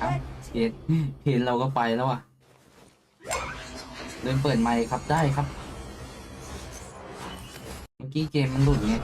เอ้าเพจเพจเราก็ไปแล้วอะเดินเปิดไมค์ครับได้ครับ เมื่อกี้เกมมันหลุดไง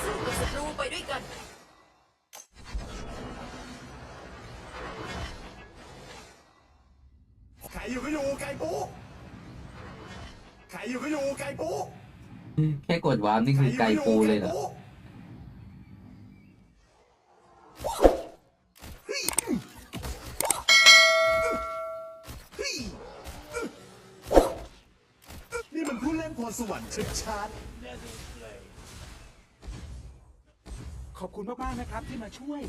สู้กับศัตรูไปด้วยกันใครอยู่ก็อยู่ไก่ปูใครอยู่ก็อยู่ไก่ปูแค่กดวาร์ปนี่คือไกลปูเลยเหรอ รสวรรค์ชัดขอบคุณมากๆนะครับที่มาช่วย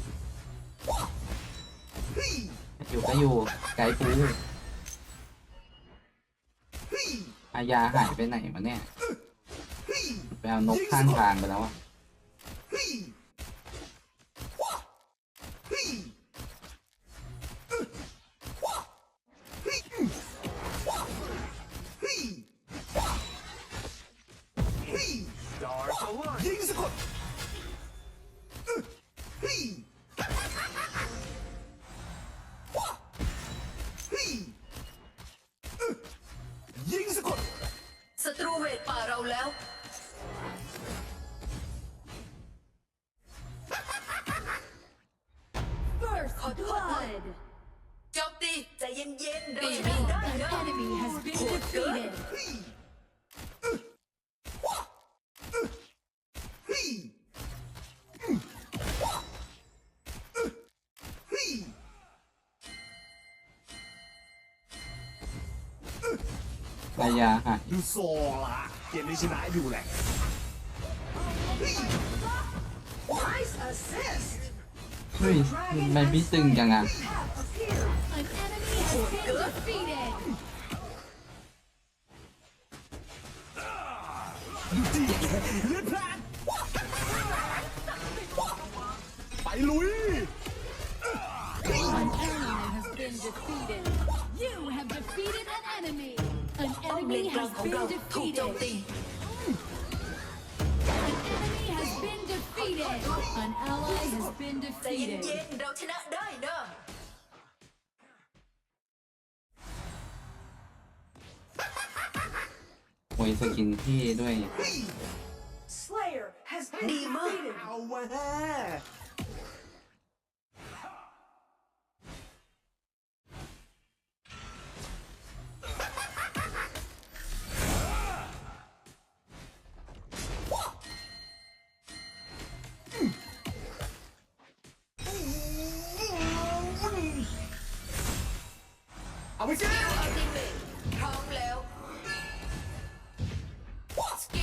อยู่ก็อยู่ไกลปูอายาหายไปไหนมาเนี่ย ไปเอานกข้างทางไปแล้วอะ ยาหายดูโซละเกมนี้ชนะอยู่แหละเฮ้ยทำไมพี่ตึงจังอะ An enemy has been defeated. เลือดพลาดไปลุย ของเรา been ถูกโจม defeated. ตี An enemy has been defeated. An ally has been ใจเย็ defeated. นๆเราชนะได้นะโวยสกินพี่ด้วย Slayer has been ดีมาก defeated. เอาวะ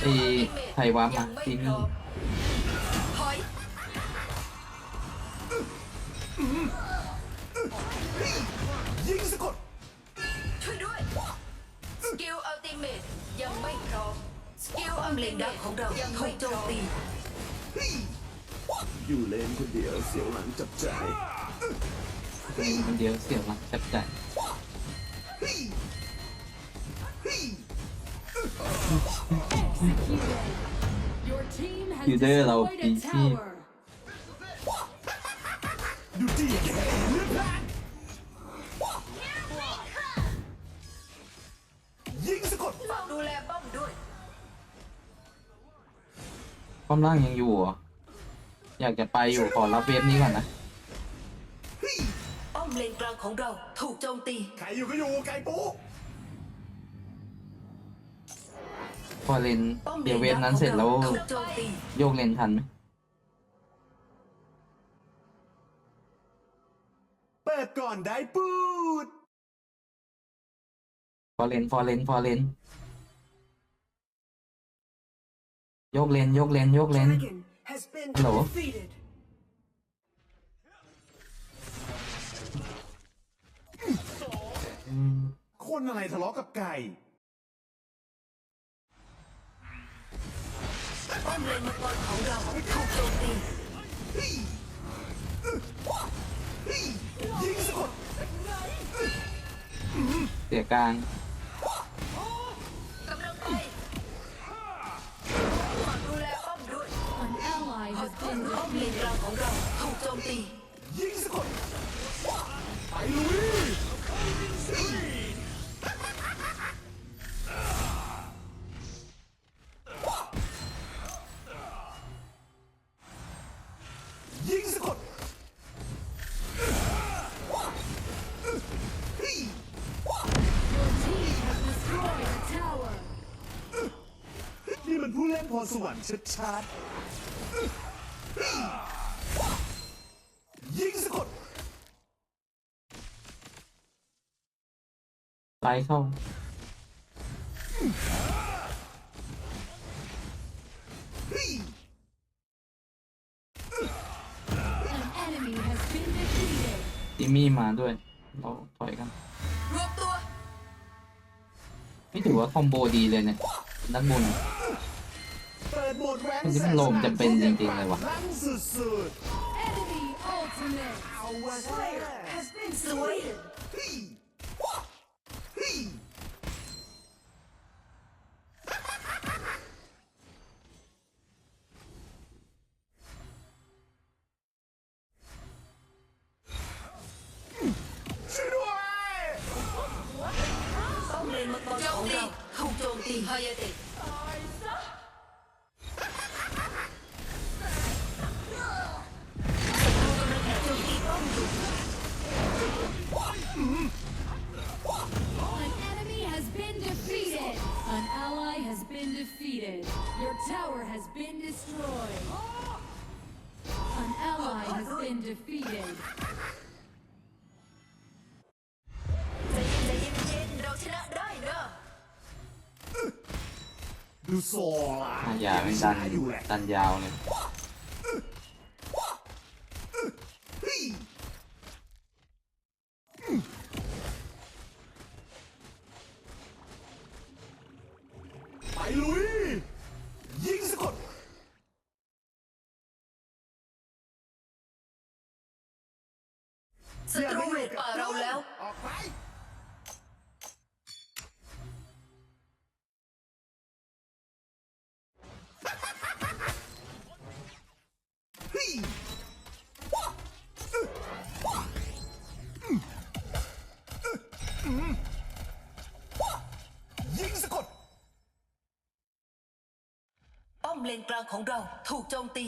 ติเมทไทยวะมายังไม่ที่พนี่ร้อมถอยยิงสะกดช่วยด้วย สกิลอัลติเมทยังไม่พร้อม สกิลอัลติเมทของเรายังไม่โจมตี อยู่เลนคนเดียวเสียวหลังจับใจคนเดียวเสียวหลังจับใจ ยูเดอร์เรา destroyed ปี a ชีพ tower. ดูดีเลือดพลาดยิงสะกดฝากดูแลป้อมด้วยป้อมล่างยังอยู่เหรออยากจะไปอยู่ขอรับเวฟนี้ก่อนนะ ป้อมเลนกลางของเราถูกโจมตี ใครอยู่ก็อยู่ไก่ปู พอเลนป้อมเลเดี๋ยวนเวฟกลางนั้นของเสร็จแล้วเราถูกโจมตีโยกเลนทันไหมเปิดก่อนได้ปูดฟอร์เรนฟอร์เรนฟอร์เรนโยกเลนโยกเลนโยกเลน Dragon has been Hello. defeated. อืมคนอะไรทะเลาะกับไก่ ป้อมเลนมังกรของเราถูกโจมตียิงสดเสียกลางกำลังไปฝากดูแลป้อมด้วย An ally has been ป้อมเลน defeated. กลางของเราถูกโจมตี มันผู้เล่นพรสวรรค์ชัดๆยิงสะกดไล่เข้า An enemy has been defeated. จิมมี่มาด้วย เราถอยกันรวบตัวไม่ถือว่าคอมโบดีเลยเนี่ยด้านบนเปิดโห มันจะเป็นลมจะเป็นจริงๆเลยวะครั้งสุด Enemy ultimate. Slayer has been slain. ๆช่วยด้วยป้อมเลนมังกรของเราถูกโจมตีฮายาเต An enemy has been defeated. An ally has been defeated. Your tower has been destroyed. An ally has been defeated. ใจเย็นใจเย็นๆเราชนะได้นะ ดูโซล่ะ อาญาเป็นดัน อยู่แหละ ดันยาวเลย เลนกลางของเราถูกโจมตี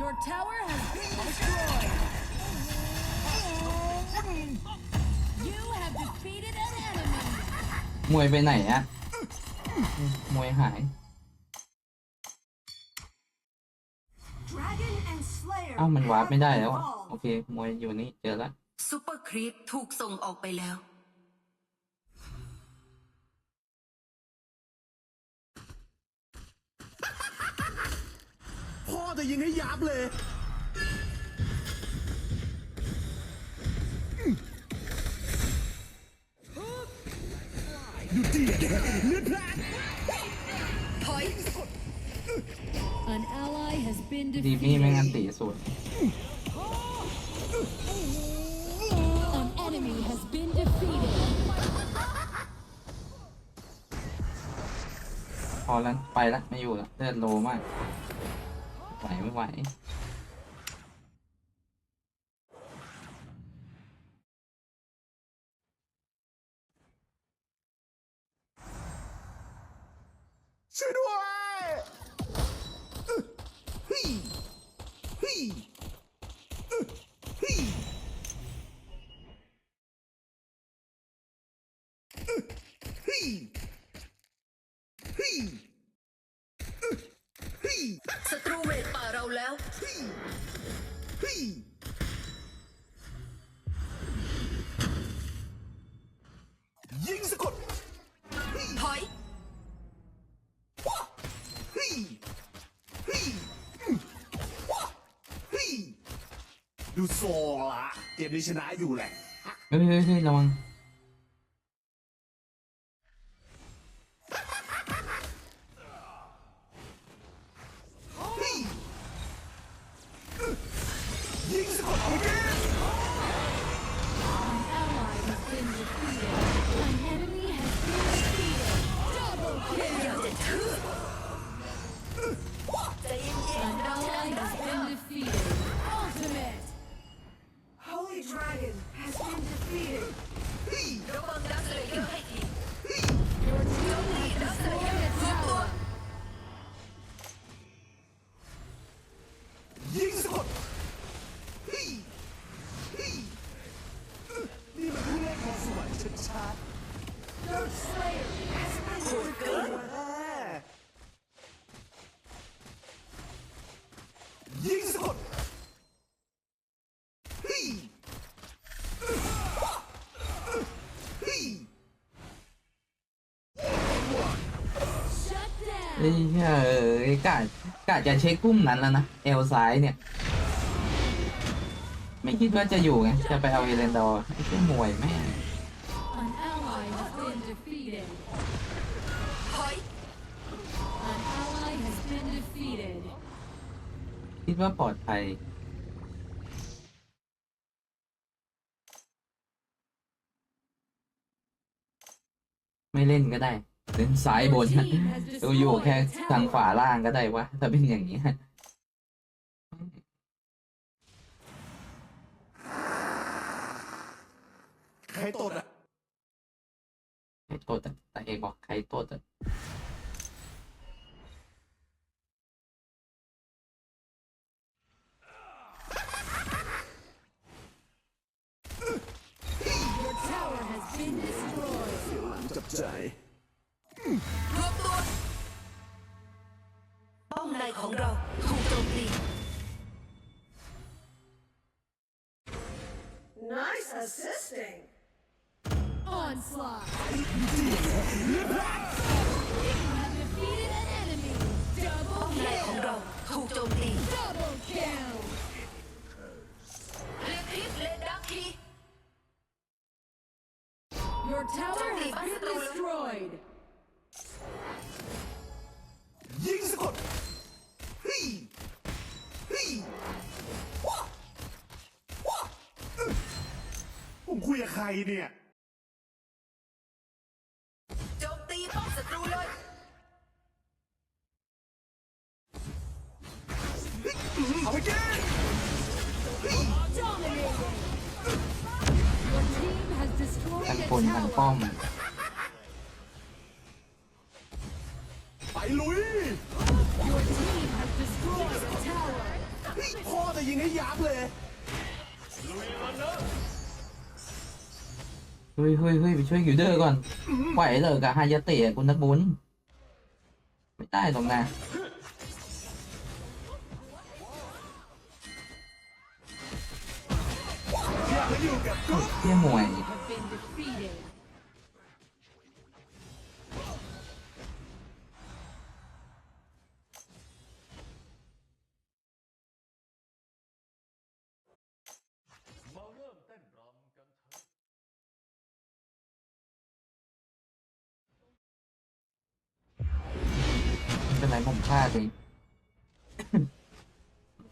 Your tower has been destroyed. You have defeated an enemy. มวยไปไหนอะมวยหาย Dragon and Slayer อ้าวมันวาร์ป have ไม่ได้แล้วอะ evolved. โอเค มวยอยู่นี่เจอแล้ว ซูเปอร์ครีปถูกส่งออกไปแล้ว พ่อจะยิงให้ยับเลย ดูดิเลือดพลาดถอย An ally has been ดีมี่ไม่งั้น defeated. ตีสวย An enemy has been defeated. พอแล้วไปแล้วไม่อยู่แล้วเลือดโลมาก ไหวไม่ไหวช่วยด้วยฮี่ฮี่ฮี่ฮี่ฮี่ฮี่ ศัตรูเรดป่าเราแล้ว ฮี่ ยิงสะกดถอยฮี่ฮี่ฮี่ดูโซละเกมนี้ชนะอยู่แหละ เฮ้ยเฮ้ยเฮ้ยระวัง เอ้ยเอ้ยกะกะจะเช็คพุ่มนั้นแล้วนะเอลซ้ายเนี่ย ไม่คิดว่าจะอยู่ไงจะไปเอาเอเลนดอร์ไอ้เจ้ามวยแม่คิดว่าปลอดภัยไม่เล่นก็ได้ เล่นซ้ายบน Your team has เราอยู่ destroyed แค่ a ทาง tower. ขวาล่างก็ได้วะ ถ้าเป็นอย่างนี้ใครตดอะใครตดอะแต่เอกบอกใครตดอะ assisting. Onslaught. You have defeated an enemy. Double ใกับใครเนี่ย โจมตีป้อมศัตรูเลย เอาไปแก้ Dominating. Your team has destroyed ทั้ง a คนทั้งป้อ tower. มไปลุย Your team has destroyed a tower. เฮ้ยพ่อจะยิงให้ยับเลยเฮ้ยเฮ้ยเฮ้ยไปช่วยกิลเดอร์ก่อนไหวเลยกับฮายาเตะคุณนักบุญไม่ได้ตรงนะอยากจะอยู่กับกุ๊กเที่ยมวย ไม่เป็นไรผมพลาดเอง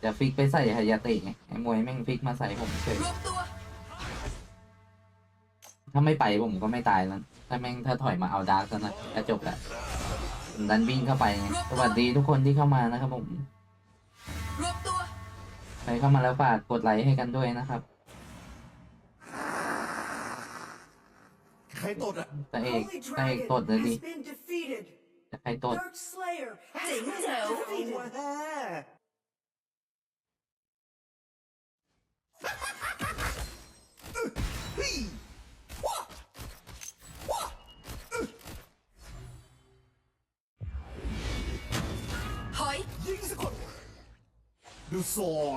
จะฟิกไปใส่ฮายาเตะไงไอ้มวยแม่งฟิกมาใส่ผมเฉยรวมตัวถ้าไม่ไปผมก็ไม่ตายแล้วถ้าแม่งถ้าถอยมาเอาดาร์กแล้วนะจะจบละผมดันวิ่งเข้าไปไงสวัสดีทุกคนที่เข้ามานะครับผมรวมตัวใครเข้ามาแล้วฝากกดไลค์ให้กันด้วยนะครับใครตดอะตาเอก Holy ตาเอก Dragon ตดเลยดิ has been defeated. จะใครตด Dark Slayer has Ding been dong. defeated. แหมเฮ้ยว้าว้าอึ๊ะถอย ยิงสะกดดูโซ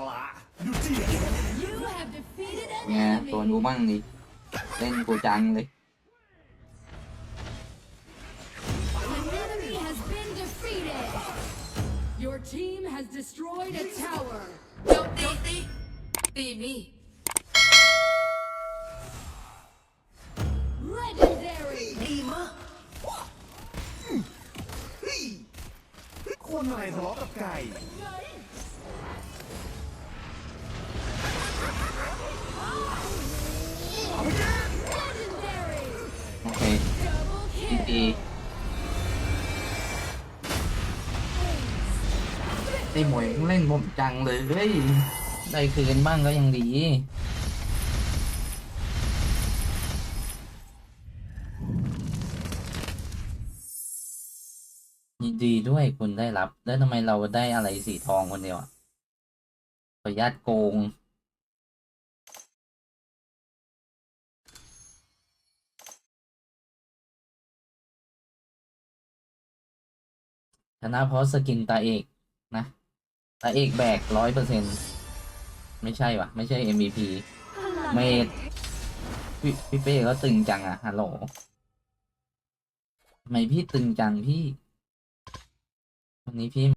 ละดูเจีย You have defeated an ไงตัวนู enemy. บ้างดิเล่นกูจังเลย has destroyed a tower. โจมตีตีตีนี่ Legendary. ดีมากเฮ้ยคนอะไรทะเลาะกับไก่ หมวยเล่นผมจังเลยเฮ้ยได้คืนบ้างก็ยังดี ยินดีด้วยคุณได้รับ แล้วทำไมเราได้อะไรสีทองคนเดียวอะขออนุญาตโกงชนะเพราะสกินตาเอกนะ ตาเอกแบกร้อยเปอร์เซ็นไม่ใช่วะไม่ใช่ MVP เมดพี่พี่เป้ก็ตึงจังอะฮัลโหลทำไมพี่ตึงจังพี่ วันนี้พี่